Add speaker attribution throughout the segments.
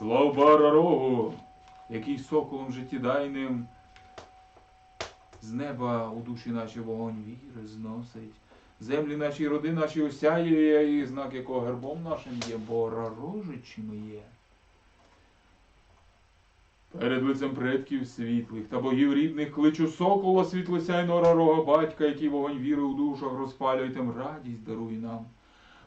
Speaker 1: Слава Рогу, який соколом життєдайним з неба у душі наші вогонь віри зносить. Землі наші, роди наші осяє, і знак якого гербом нашим є, бора рожичими є. Перед лицем предків світлих та богів рідних кличу сокола світлосяйного рарого батька, який вогонь віри у душах розпалює, тим радість даруй нам.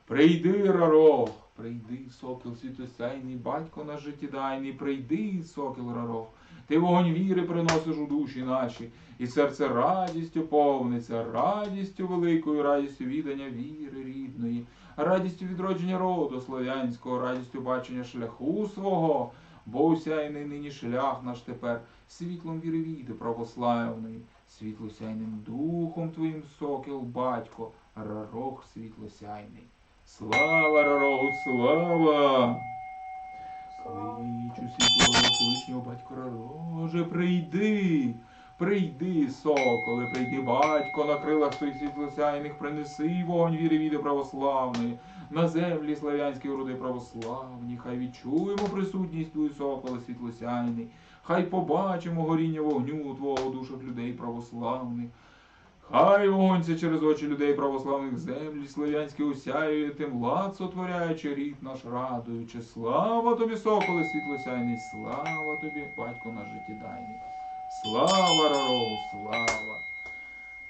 Speaker 1: Прийди, рарох, прийди, сокіл світлосяйний, батько наш життєдайний, прийди, сокіл рарох. Ти вогонь віри приносиш у душі наші, і серце радістю повниться, радістю великою, радістю віддання віри рідної, радістю відродження роду слов'янського, радістю бачення шляху свого, бо усяйний нині шлях наш тепер, світлом віри віди православної, світлосяйним духом твоїм сокіл, батько, рарох світлосяйний. Слава Рарогу, слава! Кличу світлого Всевишнього батько Рароже, прийди, прийди, соколе, прийди, батько, на крилах своїх світлосяйних, принеси вогонь віри віди православної, на землі славянські роди православні, хай відчуємо присутність твою, соколе світлосяйний, хай побачимо горіння вогню твого душах людей православних. Хай вогонься через очі людей православних землі, славянські осяює, тим лад сотворяючи рід наш радуючи. Слава тобі, соколе світлосяйний, слава тобі, батько наш життєдайний. Слава Рарогу, слава.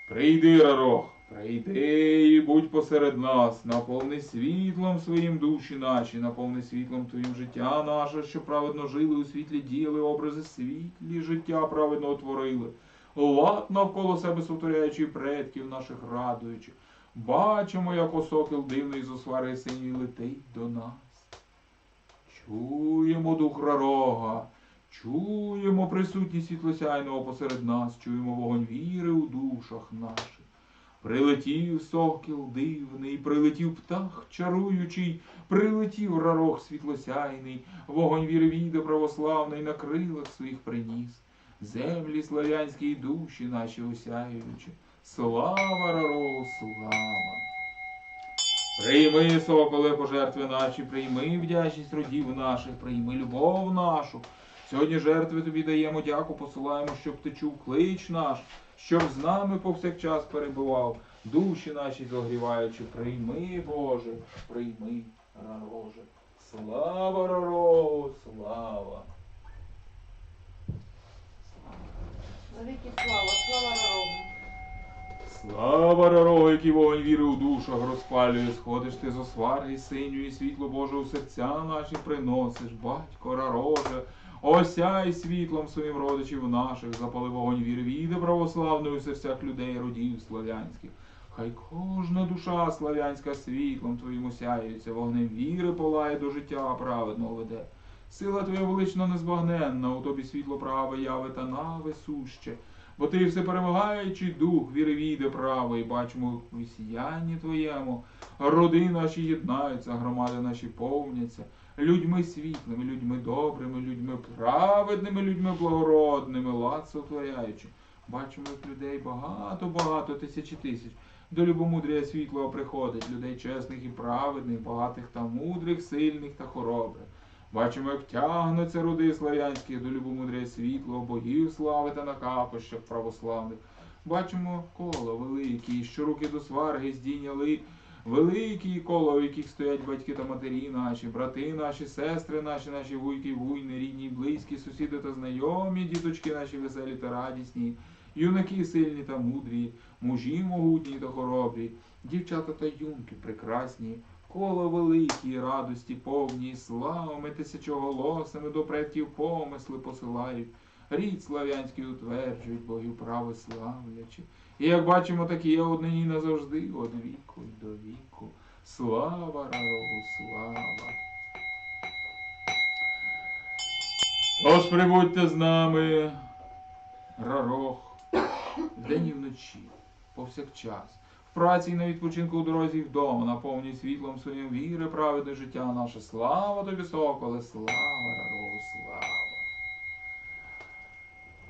Speaker 1: Прийди, Рарог, прийди і будь посеред нас, наповни світлом своїм душі наші, наповни світлом твоїм життя наше, що праведно жили у світлі діяли, образи світлі життя праведно творили лад навколо себе сотворяючи предків наших радуючи. Бачимо, як осокіл дивний з освари синій летить до нас. Чуємо дух рарога, чуємо присутність світлосяйного посеред нас, чуємо вогонь віри у душах наших. Прилетів сокіл дивний, прилетів птах чаруючий, прилетів рарог світлосяйний, вогонь віри віде православний на крилах своїх приніс землі славянські душі наші осяючи. Слава рарогу, слава! Прийми, соколе, пожертви наші, прийми вдячність родів наших, прийми любов нашу. Сьогодні жертви тобі даємо, дяку посилаємо, щоб ти чув клич наш, щоб з нами повсякчас перебував, душі наші зогріваючи. Прийми, Боже, прийми, рароже. Слава рарогу, слава!
Speaker 2: Навіки слава, слава народу.
Speaker 1: Слава Рарогу, який вогонь віри у душах розпалює, сходиш ти з освари синю, і світло Боже у серця наші приносиш, батько Рароже, осяй світлом своїм родичів наших, запали вогонь віри віди православної у серцях людей, родів славянських. Хай кожна душа славянська світлом твоїм осяється, вогнем віри полає до життя праведного веде. Сила твоя велична незбагненна, у тобі світло праве яви та нави суще. Бо ти все перемагаючий дух, віри війде правий, бачимо в сіянні твоєму. Роди наші єднаються, громади наші повняться, людьми світлими, людьми добрими, людьми праведними, людьми благородними, лад сотворяючи. Бачимо, як людей багато-багато, тисячі тисяч. До любомудрія світлого приходить, людей чесних і праведних, багатих та мудрих, сильних та хоробрих. Бачимо, як тягнуться роди славянські до любомудря світлого, богів слави та на капищах православних. Бачимо коло великі, що руки до сварги здійняли, великі коло, в яких стоять батьки та матері наші, брати наші, сестри наші, наші вуйки, вуйни, рідні, близькі, сусіди та знайомі, діточки наші веселі та радісні, юнаки сильні та мудрі, мужі могутні та хоробрі, дівчата та юнки прекрасні, коло великі, радості повні, славами тисячоголосими до предків помисли посилають, рід слав'янський утверджують, богів прави славлячи. І як бачимо, так і є однині назавжди, од віку й до віку. Слава рарогу, слава! Тож прибудьте з нами, рарох, вдень і вночі, повсякчас. Праці і на відпочинку у дорозі вдома, наповнюй світлом своїм віри, праведне життя наше. Слава тобі, соколе, слава рарогу, слава!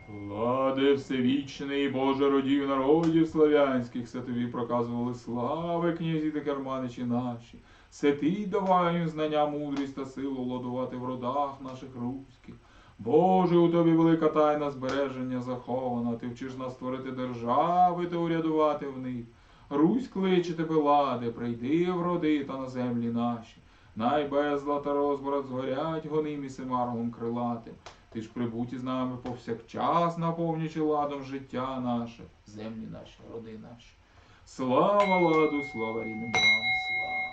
Speaker 1: Влади всевічний, Боже родів народів славянських, все тобі проказували слави, князі та керманичі наші. Це ти давай знання, мудрість та силу владувати в родах наших руських. Боже, у тобі велика тайна збереження захована, ти вчиш нас створити держави та урядувати в них. Русь кличе тебе лади, прийди в роди та на землі наші. Най безла та розбрат згорять гоним і семаргом крилатим. Ти ж прибудь із нами повсякчас, наповнюючи ладом життя наше, землі наші, роди наші. Слава ладу, слава рідним вам, слава.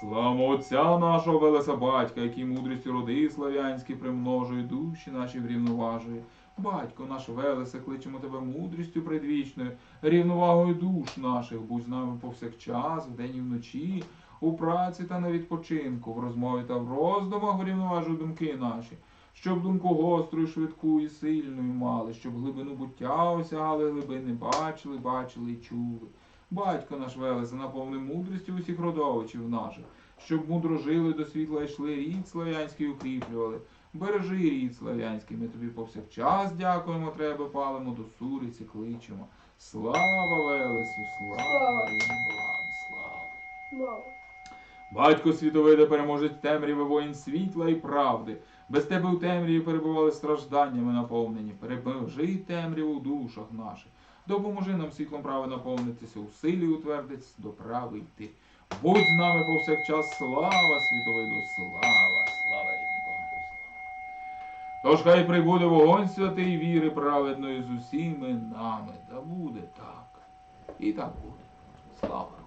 Speaker 1: Слава Отця нашого Велеса Батька, який мудрістю роди слав'янські примножує, душі наші врівноважує. Батько наш Велесе, кличемо тебе мудрістю предвічною, рівновагою душ наших, будь з нами повсякчас, вдень і вночі, у праці та на відпочинку, в розмові та в роздумах врівноважуй думки наші, щоб думку гостру, швидку і сильною мали, щоб глибину буття осягали глибини, бачили, бачили і чули. Батько наш Велесе, наповни мудрістю усіх родовичів наших, щоб мудро жили до світла йшли, рід слав'янський укріплювали. Бережи рід слав'янський, ми тобі повсякчас дякуємо, тебе палимо, до суриці кличемо. Слава Велесу, слава
Speaker 2: Слава.
Speaker 1: вам, слава.
Speaker 2: Мама.
Speaker 1: Батько світовиде переможець темряви воїн світла і правди. Без тебе у темряві перебували стражданнями наповнені. Переможи темряву в душах наших. Допоможи нам світлом прави наповнитися, у силі утвердитись, до прави йти. Будь з нами повсякчас, слава світовиду, слава, слава рідним Богу, слава. Тож хай прибуде вогонь святий віри праведної з усіми нами. Та буде так. І так буде. Слава.